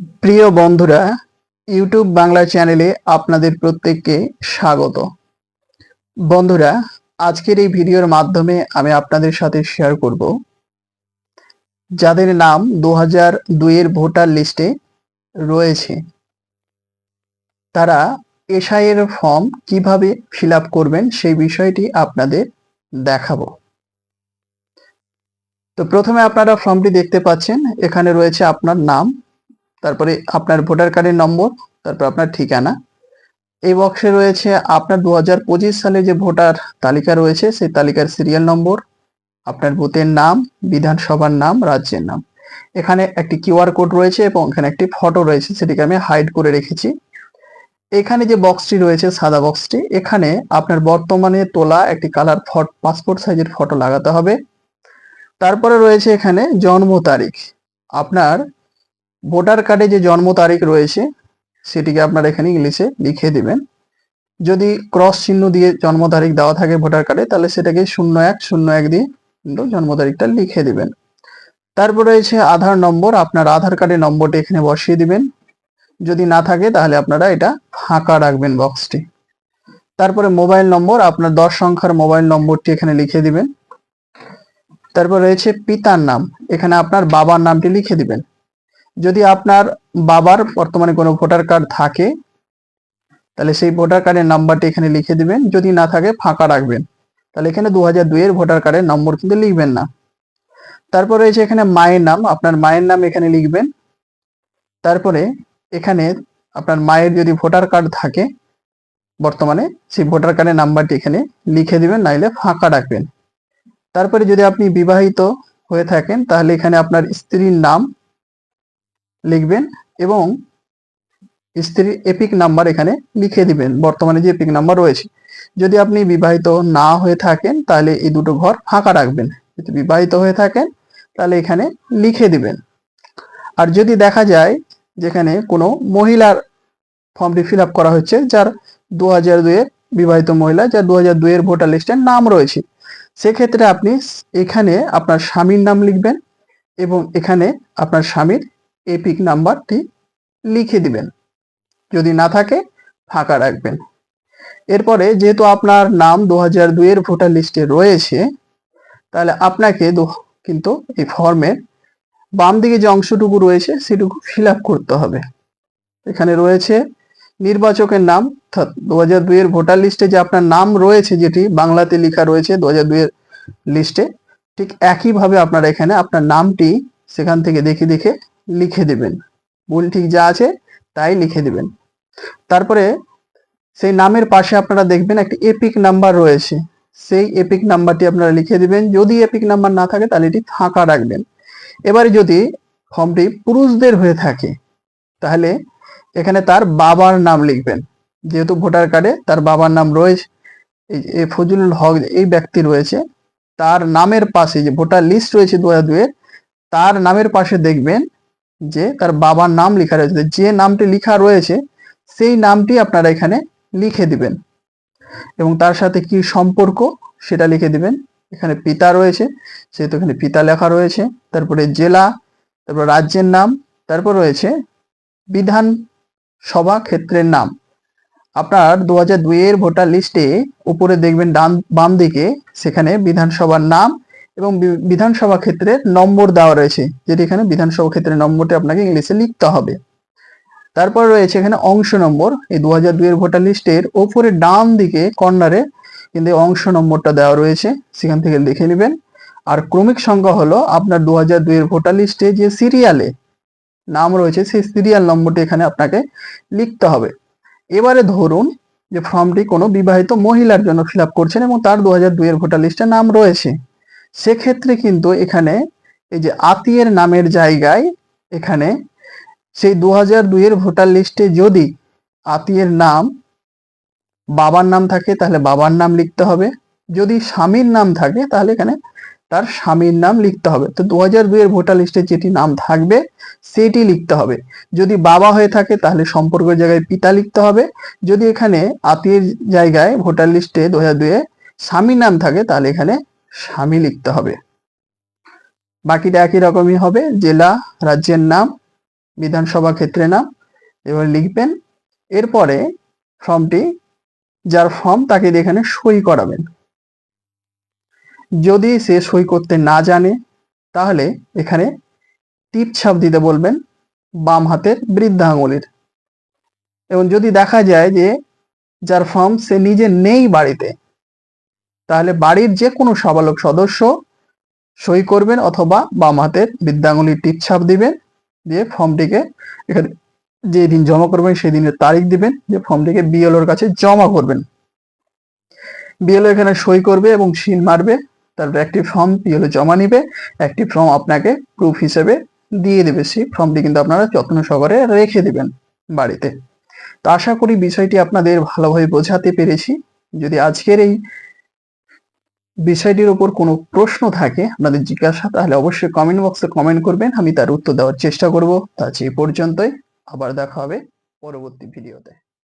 প্রিয় বন্ধুরা, ইউটিউব বাংলা চ্যানেলে আপনাদের প্রত্যেককে স্বাগত। বন্ধুরা, আজকের এই ভিডিওর মাধ্যমে আমি আপনাদের সাথে শেয়ার করব। যাদের নাম দু হাজার দুইয়ের ভোটার লিস্টে রয়েছে, তারা এসআই এর ফর্ম কীভাবে ফিল করবেন সেই বিষয়টি আপনাদের দেখাবো। তো প্রথমে আপনারা ফর্মটি দেখতে পাচ্ছেন, এখানে রয়েছে আপনার নাম তারপরে আপনার ভোটার কার্ডের নম্বর, তারপর আপনার ঠিকানা। এই বক্সে রয়েছে আপনার দু হাজার পঁচিশ সালে যে ভোটার তালিকা রয়েছে, সেই তালিকার সিরিয়াল নম্বর আপনার বুথের নাম, বিধানসভার নাম, রাজ্যের নাম। এখানে একটি কিউআর কোড রয়েছে এবং এখানে একটি ফটো রয়েছে, সেটিকে আমি হাইড করে রেখেছি। এখানে যে বক্সটি রয়েছে, সাদা বক্সটি এখানে আপনার বর্তমানে তোলা একটি কালার ফট পাসপোর্ট সাইজের ফটো লাগাতে হবে। তারপরে রয়েছে এখানে জন্ম তারিখ। আপনার ভোটার কার্ডে যে জন্ম তারিখ রয়েছে, সেটিকে আপনারা এখানে ইংলিশে লিখে দিবেন। যদি ক্রস চিহ্ন দিয়ে জন্ম তারিখ দেওয়া থাকে ভোটার কার্ডে, তাহলে সেটাকে শূন্য এক শূন্য এক দিয়ে কিন্তু জন্ম তারিখটা লিখে দিবেন। তারপর রয়েছে আধার নম্বর, আপনার আধার কার্ডের নম্বরটি এখানে বসিয়ে দিবেন। যদি না থাকে, তাহলে আপনারা এটা ফাঁকা রাখবেন বক্সটি। তারপরে মোবাইল নম্বর, আপনার দশ সংখ্যার মোবাইল নম্বরটি এখানে লিখে দিবেন। তারপর রয়েছে পিতার নাম, এখানে আপনার বাবার নামটি লিখে দিবেন। যদি আপনার বাবার বর্তমানে কোনো ভোটার কার্ড থাকে, তাহলে সেই ভোটার কার্ডের নাম্বারটি এখানে লিখে দিবেন। যদি না থাকে, ফাঁকা রাখবেন। তাহলে এখানে দু হাজার দুইয়ের ভোটার কার্ডের নম্বর কিন্তু লিখবেন না। তারপর রয়েছে এখানে মায়ের নাম, আপনার মায়ের নাম এখানে লিখবেন। তারপরে এখানে আপনার মায়ের যদি ভোটার কার্ড থাকে, বর্তমানে সেই ভোটার কার্ডের নাম্বারটি এখানে লিখে দিবেন, নাইলে ফাঁকা রাখবেন। তারপরে যদি আপনি বিবাহিত হয়ে থাকেন, তাহলে এখানে আপনার স্ত্রীর নাম লিখবেন এবং স্ত্রীর এপিক নাম্বার এখানে লিখে দিবেন, বর্তমানে যে এপিক নাম্বার রয়েছে। যদি আপনি বিবাহিত না হয়ে থাকেন, তাহলে এই দুটো ঘর ফাঁকা রাখবেন। যদি বিবাহিত হয়ে থাকেন, তাহলে এখানে লিখে দিবেন। আর যদি দেখা যায় যেখানে কোনো মহিলার ফর্মটি ফিল আপ করা হচ্ছে যার দু হাজার দুয়ের বিবাহিত মহিলা, যার দু হাজার দুইয়ের ভোটার লিস্টের নাম রয়েছে, সেক্ষেত্রে আপনি এখানে আপনার স্বামীর নাম লিখবেন এবং এখানে আপনার স্বামীর এপিক নাম্বারটি লিখে দিবেন। যদি না থাকে, ফাঁকা রাখবেন। এরপরে যেহেতু আপনার নাম দু হাজার দুইয়ের ভোটার লিস্টে রয়েছে, তাহলে আপনাকে কিন্তু এই ফর্মের বাম দিকে যে অংশটুকু রয়েছে, সেটুকু ফিল করতে হবে। এখানে রয়েছে নির্বাচকের নাম, অর্থাৎ দু হাজার দুইয়ের ভোটার লিস্টে যে আপনার নাম রয়েছে, যেটি বাংলাতে লেখা রয়েছে দু হাজার দুইয়ের লিস্টে, ঠিক একইভাবে আপনারা এখানে আপনার নামটি সেখান থেকে দেখে দেখে লিখে দিবেন। ভুল ঠিক যা আছে তাই লিখে দিবেন। তারপরে সেই নামের পাশে আপনারা দেখবেন একটি এপিক নাম্বার রয়েছে। সেই এপিক নাম্বারটি আপনারা লিখে দিবেন। যদি এপিক নাম্বার না থাকে তাহলে এটি ফাঁকা রাখবেন। এবারে যদি ফর্মটি পুরুষদের হয়ে থাকে, তাহলে এখানে তার বাবার নাম লিখবেন। যেহেতু ভোটার কার্ডে তার বাবার নাম রয়েছে, এই ফজলুল হক এই ব্যক্তি রয়েছে, তার নামের পাশে যে ভোটার লিস্ট রয়েছে দু হাজার দুয়ের তার নামের পাশে দেখবেন যে তার বাবার নাম লেখা রয়েছে, যে নামটি লেখা রয়েছে, সেই নামটি আপনারা এখানে লিখে দিবেন। এবং তার সাথে কি সম্পর্ক, সেটা লিখে দিবেন। এখানে পিতা রয়েছে, সেহেতু এখানে পিতা লেখা রয়েছে। তারপরে জেলা, তারপর রাজ্যের নাম, তারপর রয়েছে বিধান সভা ক্ষেত্রের নাম। আপনার দু হাজার দুইয়ের ভোটার লিস্টে উপরে দেখবেন ডান বাম দিকে সেখানে বিধানসভার নাম এবং বিধানসভা ক্ষেত্রের নম্বর দেওয়া রয়েছে, যেটি এখানে বিধানসভা ক্ষেত্রের নম্বরটি আপনাকে ইংলিশে লিখতে হবে। তারপর রয়েছে এখানে অংশ নম্বর, এই দু হাজার দুইয়ের ভোটার লিস্টের ওপরে ডান দিকে কর্নারে কিন্তু অংশ নম্বরটা দেওয়া রয়েছে, সেখান থেকে লিখে নেবেন। আর ক্রমিক সংখ্যা হলো আপনার দু হাজার দুইয়ের ভোটার লিস্টে যে সিরিয়ালে নাম রয়েছে, সেই সিরিয়াল নম্বরটি এখানে আপনাকে লিখতে হবে। এবারে ধরুন যে ফর্মটি কোনো বিবাহিত মহিলার জন্য ফিল করছেন এবং তার দু হাজার দুইয়ের ভোটার লিস্টে নাম রয়েছে। সেক্ষেত্রে কিন্তু এখানে এই যে আত্মীয়ের নামের জায়গায় এখানে সেই দু হাজার দুইয়ের ভোটার লিস্টে যদি আত্মীয়ের নাম বাবার নাম থাকে, তাহলে বাবার নাম লিখতে হবে। যদি স্বামীর নাম থাকে, তাহলে এখানে তার স্বামীর নাম লিখতে হবে। তো দু হাজার দুইয়ের ভোটার লিস্টে যেটি নাম থাকবে, সেটি লিখতে হবে। যদি বাবা হয়ে থাকে, তাহলে সম্পর্কের জায়গায় পিতা লিখতে হবে। যদি এখানে আত্মীয়ের জায়গায় ভোটার লিস্টে দু হাজার দুইয়ে স্বামীর নাম থাকে, তাহলে এখানে স্বামী লিখতে হবে। বাকিটা একই রকমই হবে, জেলা, রাজ্যের নাম, বিধানসভা ক্ষেত্রে নাম, এবার লিখবেন। এরপরে ফর্মটি, যার ফর্ম তাকে এখানে সই করাবেন। যদি সে সই করতে না জানে, তাহলে এখানে টিপ ছাপ দিতে বলবেন বাম হাতের বৃদ্ধা আঙুলের এবং যদি দেখা যায় যে যার ফর্ম সে নিজে নেই বাড়িতে তাহলে বাড়ির যে কোনো সাবালক সদস্য সই করবেন অথবা বাম হাতের বৃদ্ধাঙ্গুলির টিপ ছাপ দিবেন, দিয়ে ফর্মটিকে এখানে যে দিন জমা করবেন সেই দিনের তারিখ দিবেন যে ফর্মটিকে বিএলওর কাছে জমা করবেন। বিএলও এখানে সই করবে এবং সিল মারবে তারপর একটি ফর্ম বিএলও জমা নিবে, একটি ফর্ম আপনাকে প্রুফ হিসেবে দিয়ে দেবে, সেই ফর্মটি কিন্তু আপনারা যত্ন সহকারে রেখে দিবেন বাড়িতে। তো আশা করি বিষয়টি আপনাদের ভালোভাবে বোঝাতে পেরেছি। যদি আজকের এই বিষয়টির উপর কোনো প্রশ্ন থাকে, আপনাদের জিজ্ঞাসা, তাহলে অবশ্যই কমেন্ট বক্সে কমেন্ট করবেন, আমি তার উত্তর দেওয়ার চেষ্টা করব। তা এই পর্যন্তই, আবার দেখা হবে পরবর্তী ভিডিওতে